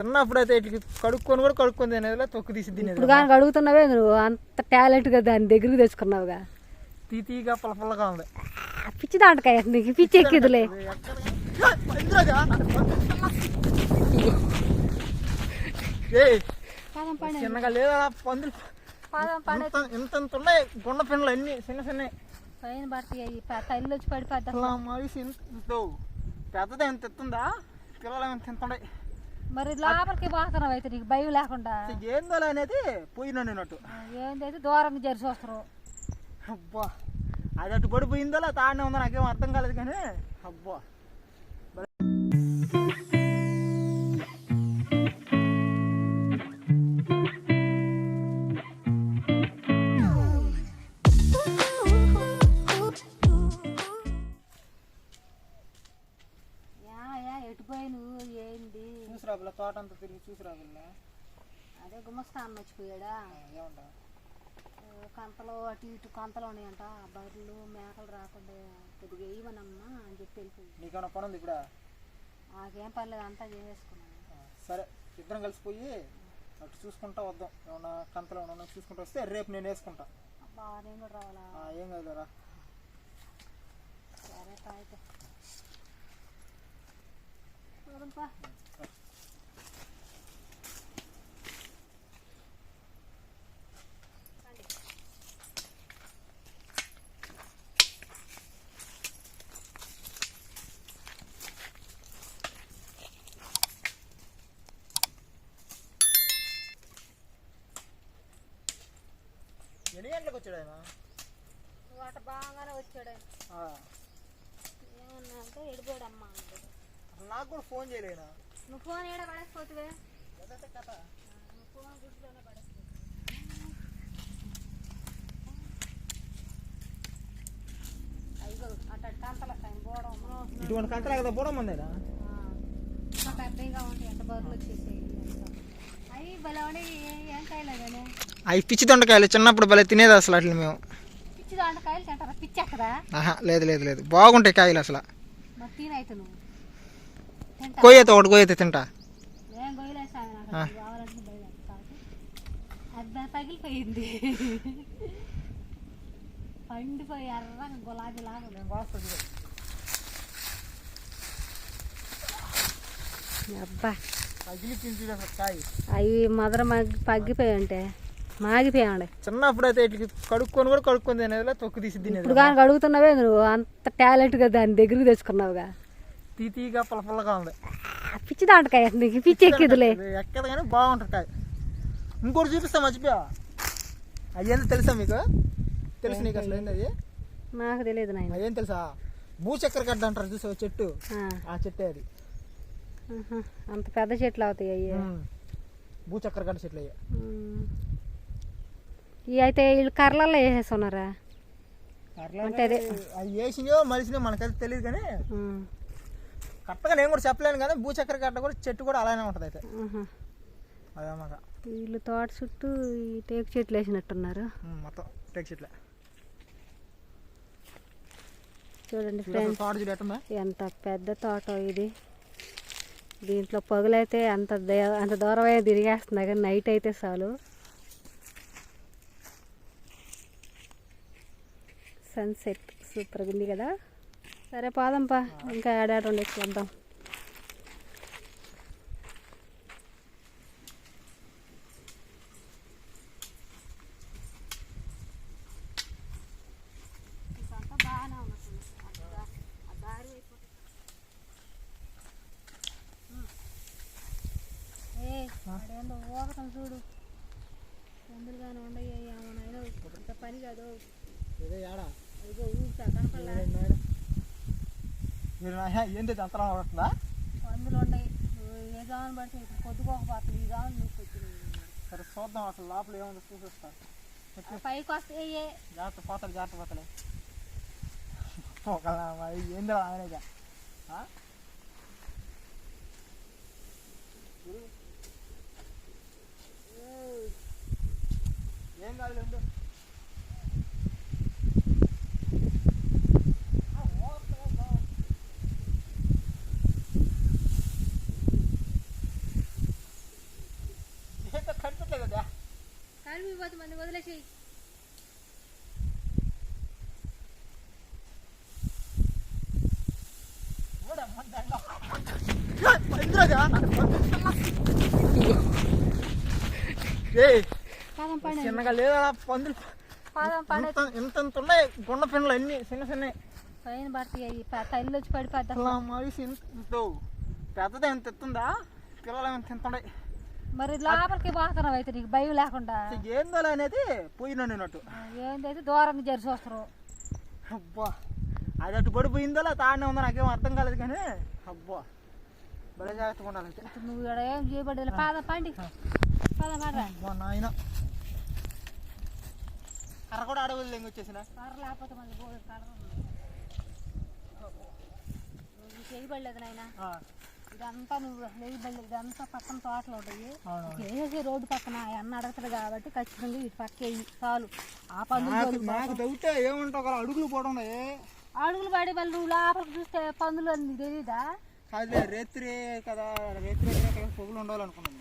చిన్నప్పుడు అయితే ఇట్లా కడుక్కొని కూడా కడుక్కొని తినేదిలా తొక్కు తీసి తినేది ఇప్పుడు కానీ అడుగుతున్నావే నువ్వు అంత టాలెంట్గా దాని దగ్గరికి తెచ్చుకున్నావుగా. తీతీగా పులపుల్లగా ఉంది. పిచ్చి దాంటకాయ నీకు పిచ్చి ఎక్కిదిలే. చిన్నగా లేదా పందులు. పాదం పడే. ఇంత ఇంత ఉన్నాయి గుండ పిన్నలు అన్ని చిన్న చిన్న పైన పడతాయి తల్లి వచ్చి అలా మనిషి ఇంత పెద్దది ఎంత ఎత్తుందా పిల్లలు ఎంత ఇంత ఉన్నాయి మరి లోపలికి పోతున్నావు అయితే నీకు భయం లేకుండా. ఏందో అనేది? పోయినా నేనట్టు ఏందైతే దూరంగా జరిసి వస్తారు. అబ్బా అది అటు పడిపోయిందో తాడనే ఉందో నాకేం అర్థం కాలేదు కానీ అబ్బా. ఏంది చూసిరా పిల్ల తోట అంతా తిరిగి చూసిరా పిల్ల అదే గుమ్మస్థానం వచ్చిపోయాడా ఏమంటా? కంతలు అటు ఇటు కంతలు ఉన్నాయంట. బర్రెలు మేకలు రాకుండా కొద్దిగా వేయమనమ్మా అని చెప్పి వెళ్ళిపోయింది నీకేమైనా పని ఉంది ఇప్పుడు? నాకేం పర్లేదు అంతా చేసేసుకున్నాను. సరే ఇద్దరం కలిసిపోయి అటు చూసుకుంటా వద్దాం. ఏమన్నా కంతలు ఏమన్నా ఉన్నాయో చూసుకుంటా వస్తే రేపు నేను వేసుకుంటా. అబ్బా నేను కూడా రావాలా? ఆ, ఏం కాదురా సరే పా అయితే చూడంపా ఎన్ని గంటలకు వచ్చాడు ఆయన అట బాగానే వచ్చాడు ఆయన. ఏమన్నా అంటే ఎడిపోయాడు అమ్మ అన్నాడు. అసలు నాకు కూడా ఫోన్ చేయలేనా నువ్వు ఫోన్ ఏడ పడేసిపోతువే ఏదంటే కథ? నువ్వు ఫోన్ గుడ్లోనే పోవడం ఇటువంటి కంతలే కదా పోవడం ఉందేనా పెద్దగా ఉంటాయి ఎంత బరువులు వచ్చేసాయి అవి భలే ఉండే ఏం కాయలే కానీ అవి పిచ్చి దొండకాయలు చిన్నప్పుడు భలే తినేది అసలు అట్లా మేము. ఆహా లేదు లేదు లేదు. బాగుంటాయి కాయలు అసలు. మరి తినైతే నువ్వు. తింటా. కొయ్యతో ఒకటి కొయ్యతే తింటా. పగిలిపోయింది. పండిపోయి ఎర్రగా గులాబీ లాగా ఉంది. అబ్బా. అవి మదర మగ్గి పగ్గిపోయి ఉంటే. మాగిపోయాడు చిన్నప్పుడు అయితే ఇట్లా కడుక్కొని కూడా కడుక్కొని తినేదిలా తొక్కు తీసి తినేది ఇప్పుడు కానీ అడుగుతున్నావే నువ్వు. అంత టాలెంట్గా దాని దగ్గరికి తెచ్చుకున్నావుగా. తీతీగా పులపుల్లగా ఉంది. పిచ్చి దాంటకాయ నీకు పిచ్చి ఎక్కిదిలే. ఎక్కదు కానీ బాగుంటుంది కాయ. ఇంకోటి చూపిస్తా మర్చిపోయా? అయ్యేందో తెలుసా మీకు? తెలుసు నీకు అసలు ఏంది అది? నాకు తెలియదు నాయన. అదేం తెలుసా? భూచక్ర గడ్డ అంటారు చూసావా చెట్టు? ఆ, చెట్టే అది. అంత పెద్ద చెట్లు అవుతాయి అయ్యి. భూచక్ర గడ్డ చెట్లు అయ్యా. ఇవి అయితే వీళ్ళు కర్రలలో వేసేస్తున్నారా? అంటే అదే. అవి వేసినయో మలిసినో మనకైతే తెలియదు కానీ. కరెక్ట్గా నేను కూడా చెప్పలేను కానీ భూచక్ర కూడా చెట్టు కూడా అలానే ఉంటుంది అయితే. వీళ్ళు తోట చుట్టూ ఈ టేకు చెట్లు వేసినట్టున్నారు. మొత్తం టెక్ చెట్లే. చూడండి ఫ్రెండ్స్ ఎంత పెద్ద తోట ఇది. దీంట్లో పొగలైతే అంత అంత దూరమే తిరిగేస్తుంది కానీ నైట్ అయితే చాలు. సన్సెట్ సూపర్గా ఉంది కదా? సరే పాదంపా. ఇంకా ఏడాడు ఉండేసి వద్దాం అదేందో చూడు తొందరగానే ఉండయ్యా ఏమన్నా ఇంత పని కాదు ఇదే ఏడా మీరు ఏంటి ఇది అంతరం అవుతుందా అందులో ఉన్నాయి ఏ జామని ఇప్పుడు పొద్దుకోకపోతుంది ఈ సరే చూద్దాం అసలు లోపల ఏముందో చూసిస్తా పైకి వస్తే ఏ జాగ్రత్త పోతాడు జాగ్రత్త పోతలే ఒకళ్ళ మరి ఏందో ఏం కాదు పోతే మంది వదిలేసేయి. పాదం చిన్నగా లేదా పందులు. పాదం పండు. ఇంత ఇంత ఇంత ఉన్నాయి గుండ పిన్నలు అన్ని చిన్న చిన్న పైన పడతాయి తల్లి వచ్చి ఇంత ఇంత పెద్దది ఎంత ఎత్తుందా పిల్లలు ఎంత ఎంత ఉన్నాయి మరి లోపలికి పోతున్నావు అయితే నీకు భయం లేకుండా. ఏందో అనేది పోయినా నేనట్టు ఏందైతే దూరంగా జరిసి వస్తారు అబ్బా అది అటు పడిపోయిందో తాడనే ఉందో నాకేం అర్థం కాలేదు కానీ అబ్బా భలే జాగ్రత్తగా ఉండాలి ఇప్పుడు నువ్వు ఇక్కడ ఏం చేయబడేది? పాదం పండి. పాదం పడరా నాయన. కర్ర కూడా అడవులు వచ్చేసిన. కర్ర లేకపోతే మళ్ళీ కర్ర చేయబడలేదు నాయన. ఇదంతా నువ్వు వేయబడలేదు ఇదంతా పక్కన తోటలు ఉంటాయి వేసేసి రోడ్డు పక్కన? అన్న అడగతాడు కాబట్టి ఖచ్చితంగా ఇటు పక్క వేయి చాలు. ఆ పందులు డౌటే ఏముంటావు కదా అడుగులు పోవడం అడుగులు పడి మళ్ళీ నువ్వు లోపలికి చూస్తే పందులు అని తెలీదా? కాదులే రేత్రి కదా రేత్రి పొగులు ఉండాలనుకున్నాను.